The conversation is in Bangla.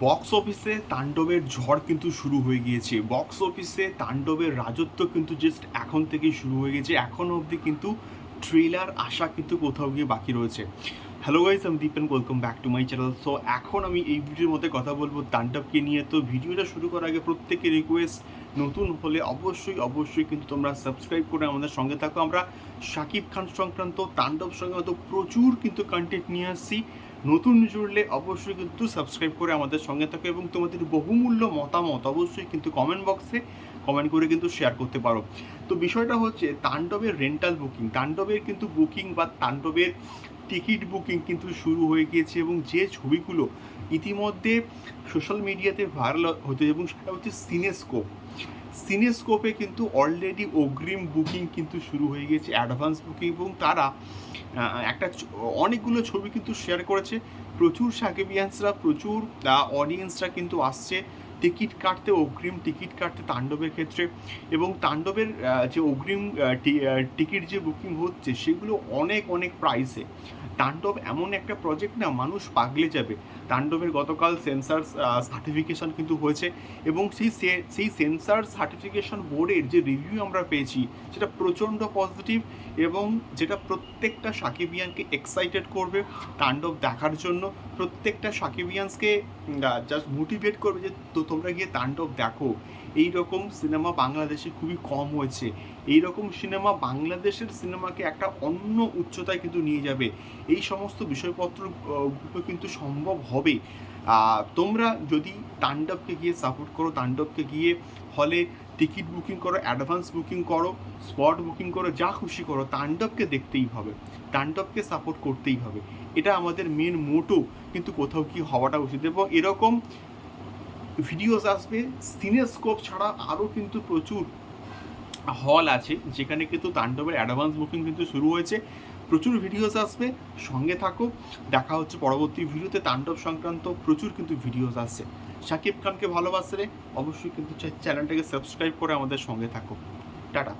বক্স অফিসে তাণ্ডবের ঝড় কিন্তু শুরু হয়ে গিয়েছে। বক্স অফিসে তাণ্ডবের রাজত্ব কিন্তু জাস্ট এখন থেকেই শুরু হয়ে গেছে এখন অবধি কিন্তু ট্রেলার আসা কিন্তু কোথাও গিয়ে বাকি রয়েছে। হ্যালো গাইস আমি Dipen welcome back to my channel so এখন আমি এই ভিডিওর মধ্যে কথা বলব তাণ্ডবকে নিয়ে। তো ভিডিওটা শুরু করার আগে প্রত্যেকের রিকোয়েস্ট নতুন হলে অবশ্যই অবশ্যই কিন্তু তোমরা সাবস্ক্রাইব করে আমাদের সঙ্গে থাকো। আমরা শাকিব খান সংক্রান্ত, তাণ্ডব সংক্রান্ত প্রচুর কিন্তু কন্টেন্ট নিয়ে আসছি। নতুন জুড়লে অবশ্যই কিন্তু সাবস্ক্রাইব করে আমাদের সঙ্গে থাকো এবং তোমাদের বহুমূল্য মতামত অবশ্যই কিন্তু কমেন্ট বক্সে কমেন্ট করে কিন্তু শেয়ার করতে পারো। তো বিষয়টা হচ্ছে, তাণ্ডবের রেন্টাল বুকিং তাণ্ডবের কিন্তু বুকিং বা তাণ্ডবের টিকিট বুকিং কিন্তু শুরু হয়ে গিয়েছে এবং যে ছবিগুলো ইতিমধ্যে সোশ্যাল মিডিয়াতে ভাইরাল হতে এবং সেটা হচ্ছে সিনেস্কোপ। সিনেস্কোপে কিন্তু অলরেডি অগ্রিম বুকিং কিন্তু শুরু হয়ে গিয়েছে অ্যাডভান্স বুকিং এবং তারা একটা অনেকগুলো ছবি কিন্তু শেয়ার করেছে। প্রচুর সাকিবিয়ান্সরা, প্রচুর অডিয়েন্সরা কিন্তু আসছে। টিকিট কাটতে, অগ্রিম টিকিট কাটতে তাণ্ডবের ক্ষেত্রে এবং তাণ্ডবের যে অগ্রিম টিকিট যে বুকিং হচ্ছে সেগুলো অনেক অনেক প্রাইসে তাণ্ডব এমন একটা প্রজেক্ট না, মানুষ পাগলে যাবে। তাণ্ডবের গতকাল সেন্সার সার্টিফিকেশন কিন্তু হয়েছে এবং সেই সেই সেন্সার সার্টিফিকেশন বোর্ডের যে রিভিউ আমরা পেয়েছি, সেটা প্রচণ্ড পজিটিভ এবং যেটা প্রত্যেকটা সাকিবিয়ানকে এক্সাইটেড করবে তাণ্ডব দেখার জন্য। প্রত্যেকটা সাকিবিয়ানসকে জাস্ট মোটিভেট করবে যে, তো তোমরা গিয়ে তাণ্ডব দেখো। এই রকম সিনেমা বাংলাদেশে খুবই কম হয়েছে। এই রকম সিনেমা বাংলাদেশের সিনেমাকে একটা অন্য উচ্চতায় কিন্তু নিয়ে যাবে। এই সমস্ত বিষয়পত্র কিন্তু সম্ভব হবে তোমরা যদি তাণ্ডবকে গিয়ে সাপোর্ট করো, তাণ্ডবকে গিয়ে হলে টিকিট বুকিং করো অ্যাডভান্স বুকিং করো স্পট বুকিং করো, যা খুশি করো, তাণ্ডবকে দেখতেই হবে, তাণ্ডবকে সাপোর্ট করতেই হবে। এটা আমাদের মেন মোটো কিন্তু কোথাও কি হওয়াটা উচিত? এবং এরকম ভিডিওস আসবে সিনেস্কোপ ছাড়া আরও কিন্তু প্রচুর হল আছে, যেখানে কিন্তু তাণ্ডবের অ্যাডভান্স বুকিং কিন্তু শুরু হয়েছে। প্রচুর ভিডিওস আসবে, সঙ্গে থাকো। দেখা হচ্ছে পরবর্তী ভিডিওতে তাণ্ডব সংক্রান্ত প্রচুর কিন্তু ভিডিওস আসছে। সাকিব খানকে ভালোবাসলে অবশ্যই কিন্তু চ্যানেলটাকে সাবস্ক্রাইব করে আমাদের সঙ্গে থাকো। টাটা।